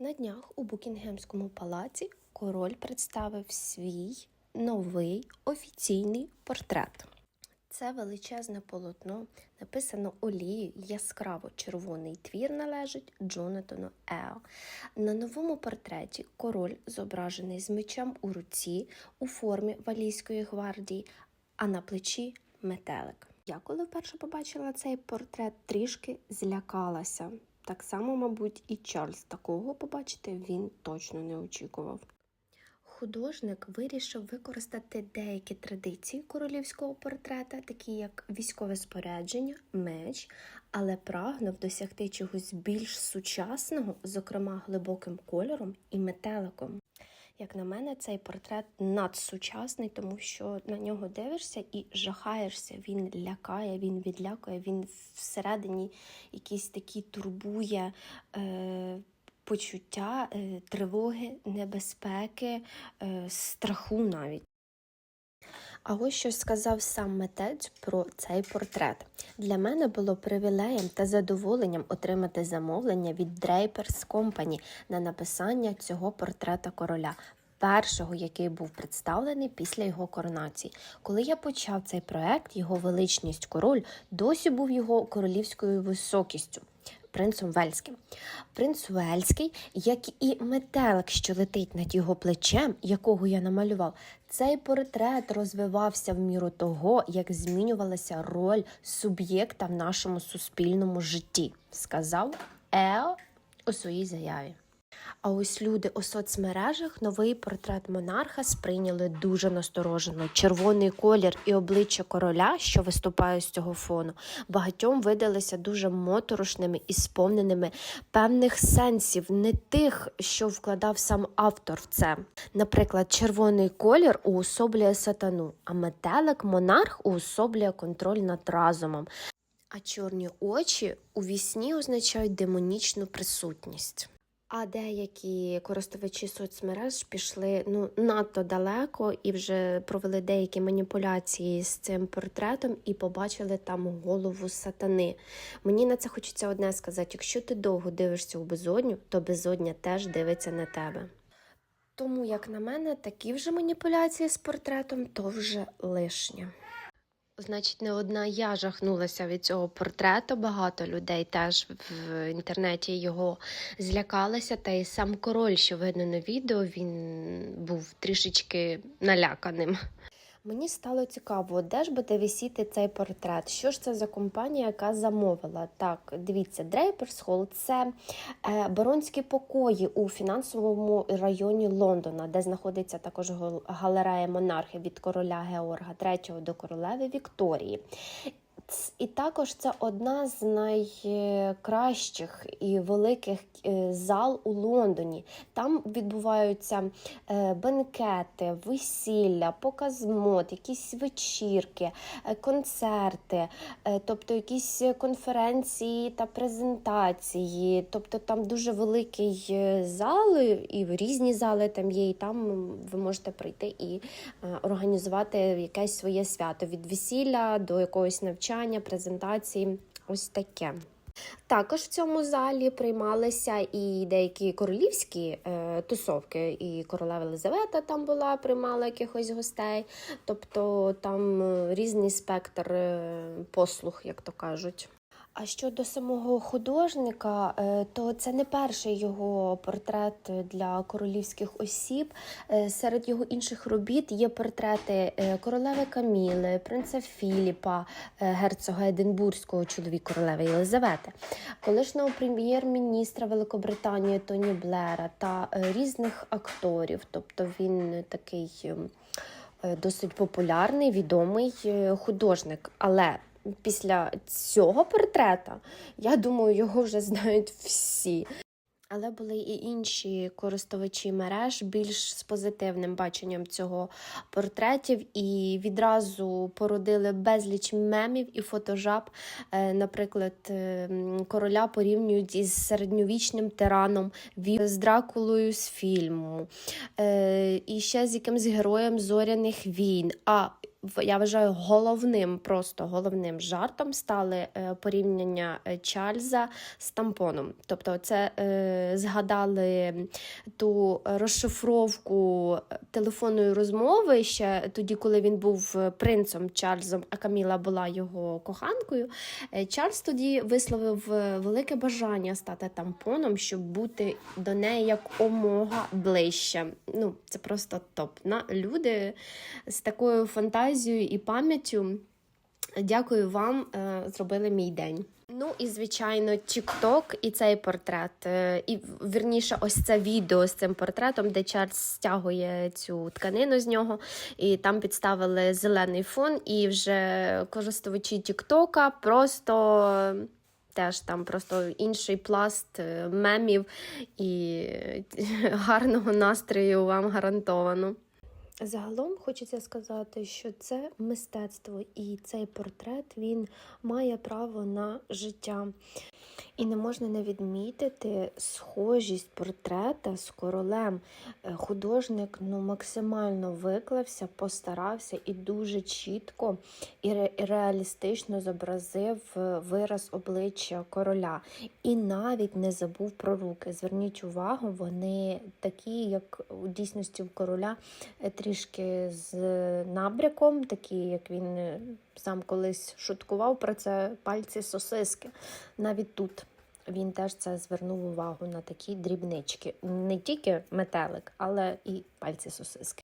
На днях у Букінгемському палаці король представив свій новий офіційний портрет. Це величезне полотно, написано олією, яскраво червоний твір належить Джонатану Ео. На новому портреті король зображений з мечем у руці у формі валійської гвардії, а на плечі метелик. Я коли вперше побачила цей портрет, трішки злякалася. Так само, мабуть, і Чарльз такого побачити він точно не очікував. Художник вирішив використати деякі традиції королівського портрета, такі як військове спорядження, меч, але прагнув досягти чогось більш сучасного, зокрема глибоким кольором і метеликом. Як на мене, цей портрет надсучасний, тому що на нього дивишся і жахаєшся. Він лякає, він відлякує, він всередині якісь такі турбує е, почуття е, тривоги, небезпеки, е, страху навіть. А ось що сказав сам митець про цей портрет. Для мене було привілеєм та задоволенням отримати замовлення від Drapers Company на написання цього портрета короля. Першого, який був представлений після його коронації. Коли я почав цей проект, його величність король досі був його королівською високістю, принцем Вельським. Принц Вельський, як і метелик, що летить над його плечем, якого я намалював, цей портрет розвивався в міру того, як змінювалася роль суб'єкта в нашому суспільному житті, сказав Ео у своїй заяві. А ось люди у соцмережах новий портрет монарха сприйняли дуже насторожено. Червоний колір і обличчя короля, що виступає з цього фону, багатьом видалися дуже моторошними і сповненими певних сенсів, не тих, що вкладав сам автор в це. Наприклад, червоний колір уособлює сатану, а метелик монарх уособлює контроль над разумом. А чорні очі у вісні означають демонічну присутність. А деякі користувачі соцмереж пішли ну надто далеко і вже провели деякі маніпуляції з цим портретом і побачили там голову сатани. Мені на це хочеться одне сказати: якщо ти довго дивишся у безодню, то безодня теж дивиться на тебе. Тому, як на мене, такі вже маніпуляції з портретом то вже лишнє. Значить, не одна я жахнулася від цього портрету. Багато людей теж в інтернеті його злякалися. Та й сам король, що видно на відео, він був трішечки наляканим. Мені стало цікаво, де ж буде висіти цей портрет? Що ж це за компанія, яка замовила? Так, дивіться, Drapers Hall – це е, баронські покої у фінансовому районі Лондона, де знаходиться також гал- галерея монархи від короля Георга III до королеви Вікторії. І також це одна з найкращих і великих е, зал у Лондоні. Там відбуваються е, бенкети, весілля, показ мод, якісь вечірки, е, концерти, тобто якісь конференції та презентації. Тобто там дуже великий зал, і різні зали там є, і там ви можете прийти і організувати якесь своє свято від весілля до якогось навчання, презентації. Ось таке. Також в цьому залі приймалися і деякі королівські е, тусовки, і королева Елизавета там була, приймала якихось гостей. Тобто там е, різний спектр е, послуг, як то кажуть. А щодо самого художника, е, то це не перший його портрет для королівських осіб. Е, Серед його інших робіт є портрети е, королеви Каміли, принца Філіпа, герцога Единбурзького, чоловік королеви Єлизавети, колишнього прем'єр-міністра Великобританії Тоні Блера та різних акторів. Тобто він такий ем, досить популярний, відомий художник. Але після цього портрета, я думаю, його вже знають всі. Але були і інші користувачі мереж більш з позитивним баченням цього портретів і відразу породили безліч мемів і фотожаб. Е, Наприклад, е, короля порівнюють із середньовічним тираном, з Дракулою з фільму, е, і ще з якимсь героєм зоряних війн. А я вважаю, головним, просто головним жартом стали е, порівняння е, Чарльза з тампоном. Тобто, це е, згадали ту розшифровку телефонної розмови ще тоді, коли він був принцем Чарльзом, а Каміла була його коханкою. Чарльз тоді висловив велике бажання стати тампоном, щоб бути до неї як омога ближче. Ну, це просто топ. На люди з такою фантазією і пам'яттю. Дякую вам, е, зробили мій день. Ну і звичайно, TikTok і цей портрет, е, і вірніше, ось це відео з цим портретом, де Чарльз стягує цю тканину з нього, і там підставили зелений фон, і вже користувачі TikTok просто. Теж там просто інший пласт е, мемів і гарного настрою вам гарантовано. Загалом хочеться сказати, що це мистецтво і цей портрет він має право на життя. І не можна не відмітити схожість портрета з королем. Е, Художник ну, максимально виклався, постарався і дуже чітко і реалістично зобразив е, вираз обличчя короля. І навіть не забув про руки. Зверніть увагу, вони такі, як у дійсності в короля, е, трішки з набряком, такі, як він е, сам колись шуткував про це пальці сосиски. Навіть тут він теж це звернув увагу на такі дрібнички. Не тільки метелик, але і пальці сосиски.